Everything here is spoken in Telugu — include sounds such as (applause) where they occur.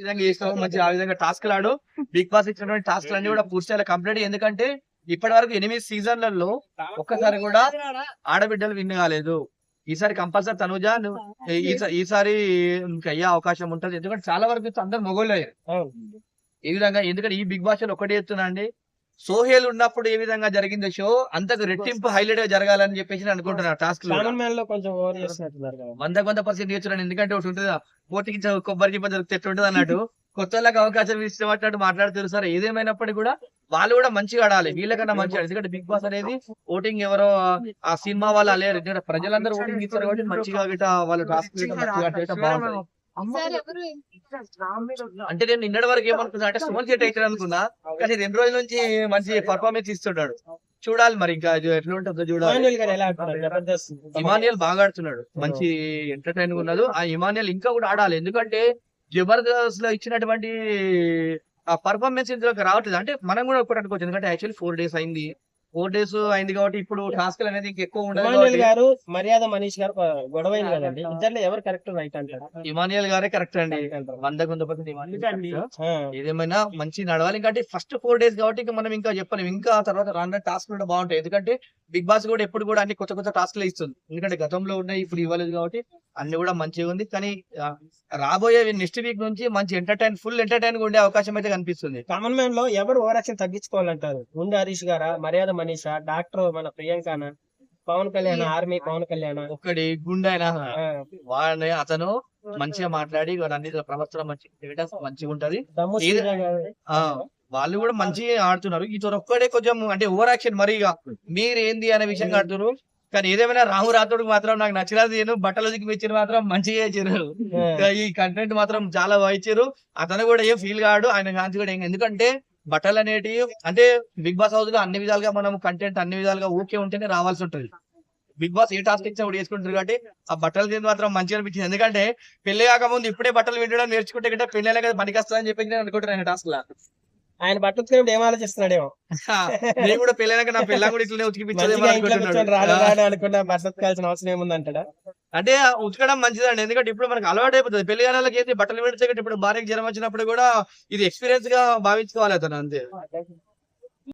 విధంగా చేసినావు మంచి ఆ విధంగా టాస్క్ ఆడు. బిగ్ బాస్ ఇచ్చినటువంటి టాస్క్ అన్ని కూడా పూర్తి చేయాలి కంప్లీట్ ఎందుకంటే ఇప్పటి వరకు ఎనిమిది సీజన్లలో ఒక్కసారి కూడా ఆడబిడ్డలు విన్ కాలేదు. ఈసారి కంపల్సరీ తనుజ ఈసారి అయ్యే అవకాశం ఉంటది. ఎందుకంటే చాలా వరకు అందరు మొగోళ్ళు అయ్యారు. ఈ విధంగా ఎందుకంటే ఈ బిగ్ బాస్ ఒకటి చెప్తున్నా అండి. సోహేల్ ఉన్నప్పుడు ఏ విధంగా జరిగిందో షో అంతకు రెట్టింపు హైలైట్గా జరగాలని చెప్పేసి నేను అనుకుంటున్నా టాస్క్ కామన్ మ్యాన్లో కొంచెం ఓవర్ చేస్తున్నట్టున్నారు కదా. వంద వంద పర్సెంట్ నేర్చున్నాను ఎందుకంటే ఒకటి ఉంటుంది కోటికి చ- కొబ్బరి చిప్ప దొరికితే ఎట్లుంటుంది అన్నట్టు (laughs) కొత్త వాళ్ళకి అవకాశం ఇష్టపడినట్టు మాట్లాడుతారు సార్. ఏదేమైనప్పటికీ కూడా వాళ్ళు కూడా మంచిగా ఆడాలి వీళ్ళకన్నా మంచిగా. ఎందుకంటే బిగ్ బాస్ అనేది ఓటింగ్ ఎవరో ఆ సినిమా వాళ్ళు అలేరు ఎందుకంటే ప్రజలందరూ ఓటింగ్ ఇస్తారు కాబట్టి మంచిగా వాళ్ళు టాస్క్ బాగుంటుంది. అంటే నేను నిన్నటి వరకు ఏమనుకున్నా అంటే సుమన్ శెట్టి అయితే అనుకున్నా కానీ రెండు రోజుల నుంచి మంచి పర్ఫార్మెన్స్ ఇస్తున్నాడు. చూడాలి మరి ఇంకా ఇది ఎట్లా ఉంటుందో చూడాలి. ఇమాన్యుల్ బాగా ఆడుతున్నాడు. మంచి ఎంటర్టైన్ ఉన్నది ఆ ఇమానియల్ ఇంకా కూడా ఆడాలి. ఎందుకంటే జబర్దస్త్లో ఇచ్చినటువంటి ఆ పర్ఫార్మెన్స్ ఇందులోకి రావట్లేదు. అంటే మనం కూడా ఒకటి అనుకోవచ్చు ఎందుకంటే యాక్చువల్లీ ఫోర్ డేస్ అయింది. ఫోర్ డేస్ అయింది కాబట్టి ఇప్పుడు టాస్క్ అనేది ఇంకా ఎక్కువ ఇమాన్యుల్ కాబట్టి గారు మర్యాద మనీష్ గారు గొడవ అయింది కదండి. ఇద్దరు ఎవరు కరెక్ట్ రైట్ అంటారు? ఇమానియల్ గారే కరెక్ట్ అండి. వంద కొంత ఏదేమైనా మంచి నడవాలి. ఇంకంటే ఫస్ట్ ఫోర్ డేస్ కాబట్టి ఇంకా మనం ఇంకా చెప్పలేం. ఇంకా తర్వాత రానున్న టాస్క్ కూడా బాగుంటాయి. ఎందుకంటే బిగ్ బాస్ కూడా ఎప్పుడు కూడా అన్ని కొత్త కొత్త టాస్క్లు ఇస్తుంది. ఎందుకంటే గతంలో ఉన్నాయి ఇప్పుడు ఇవ్వలేదు కాబట్టి అన్ని కూడా మంచిగా ఉంది. కానీ రాబోయే నెక్స్ట్ వీక్ నుంచి మంచి ఎంటర్టైన్ ఫుల్ ఎంటర్టైన్గా ఉండే అవకాశం అయితే కనిపిస్తుంది. కామన్ మ్యాన్లో ఎవరు ఓవర్ యాక్షన్ తగ్గించుకోవాలంటారు? ముందు హరీష్ గారా? మర్యాద మనీషా డాక్టర్ మన ప్రియాంకనా? పవన్ కళ్యాణ్ ఆర్మీ పవన్ కళ్యాణ్? ఒక్కడి గుండె వాడిని అతను మంచిగా మాట్లాడి అన్ని ప్రవర్తన మంచి మంచిగా ఉంటది. వాళ్ళు కూడా మంచిగా ఆడుతున్నారు. ఇతను ఒక్కడే కొంచెం అంటే ఓవర్ యాక్షన్ మరి మీరు ఏంది అనే విషయంగా ఆడుతున్నారు. కానీ ఏదేమైనా రాహు రాథోడ్ మాత్రం నాకు నచ్చినది నేను బట్టలు దిగి మెచ్చిన మాత్రం మంచిగా ఇచ్చారు ఈ కంటెంట్ మాత్రం చాలా బాగా ఇచ్చారు. అతను కూడా ఏం ఫీల్ కాడు ఆయన కాంతి కూడా ఎందుకంటే బట్టలు అనేటివి అంటే బిగ్ బాస్ హౌస్లో అన్ని విధాలుగా మనం కంటెంట్ అన్ని విధాలుగా ఓకే ఉంటేనే రావాల్సి ఉంటుంది. బిగ్ బాస్ ఏ టాస్క్ ఇచ్చినా కూడా చేసుకుంటారు కాబట్టి ఆ బట్టలు తిని మాత్రం మంచిగా అనిపించింది. ఎందుకంటే పెళ్ళి కాకముందు ఇప్పుడే బట్టలు వింటడం నేర్చుకుంటే కంటే పెళ్ళి కదా పనికి వస్తుందని చెప్పి నేను అనుకుంటున్నాను టాస్క్ లా. ఆయన బట్టలు ఉతికినప్పుడు ఏం ఆలోచిస్తున్నాడేమో? నేను కూడా పెళ్ళైనాక నా పెళ్ళ కూడా ఇట్లనే రాడు రాడు అనుకున్నా బట్టలు ఉతకాల్సిన అవసరం ఏముందంటాడా? అంటే ఆ ఉతకడం మంచిదండి. ఎందుకంటే ఇప్పుడు మనకు అలవాటు అయిపోతుంది. పెళ్ళి కాలాలకి ఏంటి బట్టలు పెడితే ఇప్పుడు భార్యకి జ్వరం వచ్చినప్పుడు కూడా ఇది ఎక్స్పీరియన్స్గా భావించుకోవాలి అతను అంతే.